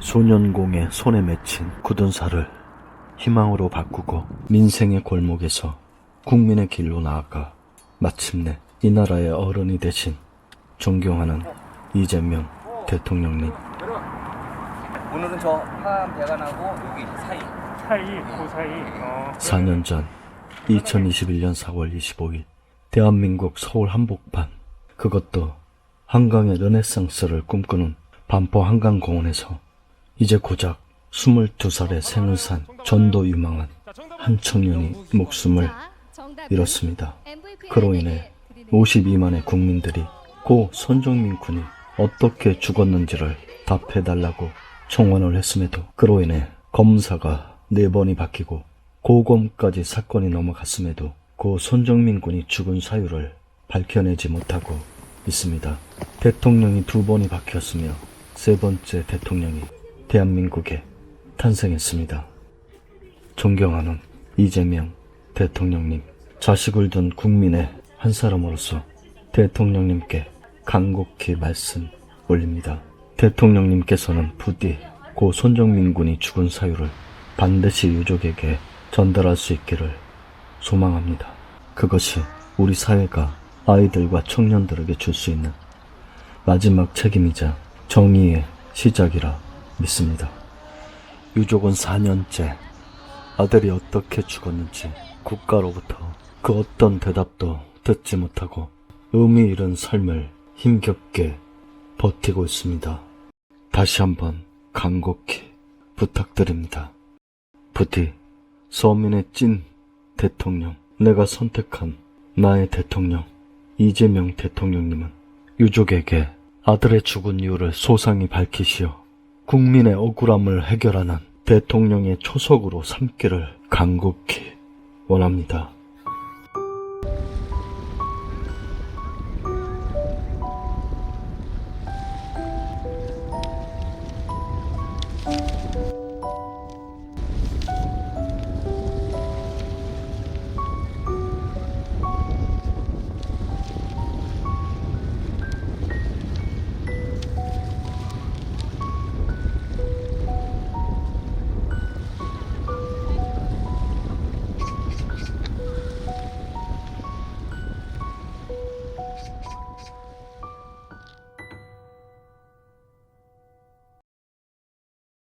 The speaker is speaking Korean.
소년공의 손에 맺힌 굳은 살을 희망으로 바꾸고 민생의 골목에서 국민의 길로 나아가 마침내 이 나라의 어른이 되신 존경하는 이재명 대통령님 오늘은 저 하암 대관하고 여기 사이 사이, 그 사이. 어. 4년 전 2021년 4월 25일 대한민국 서울 한복판 그것도 한강의 르네상스를 꿈꾸는 반포 한강공원에서 이제 고작 22살의 생을 산 전도 유망한 한 청년이 목숨을 잃었습니다. 그로 인해 52만의 국민들이 고 손정민 군이 어떻게 죽었는지를 답해달라고 청원을 했음에도 그로 인해 검사가 네 번이 바뀌고 고검까지 사건이 넘어갔음에도 고 손정민 군이 죽은 사유를 밝혀내지 못하고 있습니다. 대통령이 두 번이 바뀌었으며 세 번째 대통령이 대한민국에 탄생했습니다. 존경하는 이재명 대통령님, 자식을 둔 국민의 한 사람으로서 대통령님께 간곡히 말씀 올립니다. 대통령님께서는 부디 고 손정민 군이 죽은 사유를 반드시 유족에게 전달할 수 있기를 소망합니다. 그것이 우리 사회가 아이들과 청년들에게 줄 수 있는 마지막 책임이자 정의의 시작이라 믿습니다. 유족은 4년째 아들이 어떻게 죽었는지 국가로부터 그 어떤 대답도 듣지 못하고 의미 잃은 삶을 힘겹게 버티고 있습니다. 다시 한번 간곡히 부탁드립니다. 부디 서민의 찐 대통령, 내가 선택한 나의 대통령, 이재명 대통령님은 유족에게 아들의 죽은 이유를 소상히 밝히시어 국민의 억울함을 해결하는 대통령의 초석으로 삼기를 간곡히 원합니다.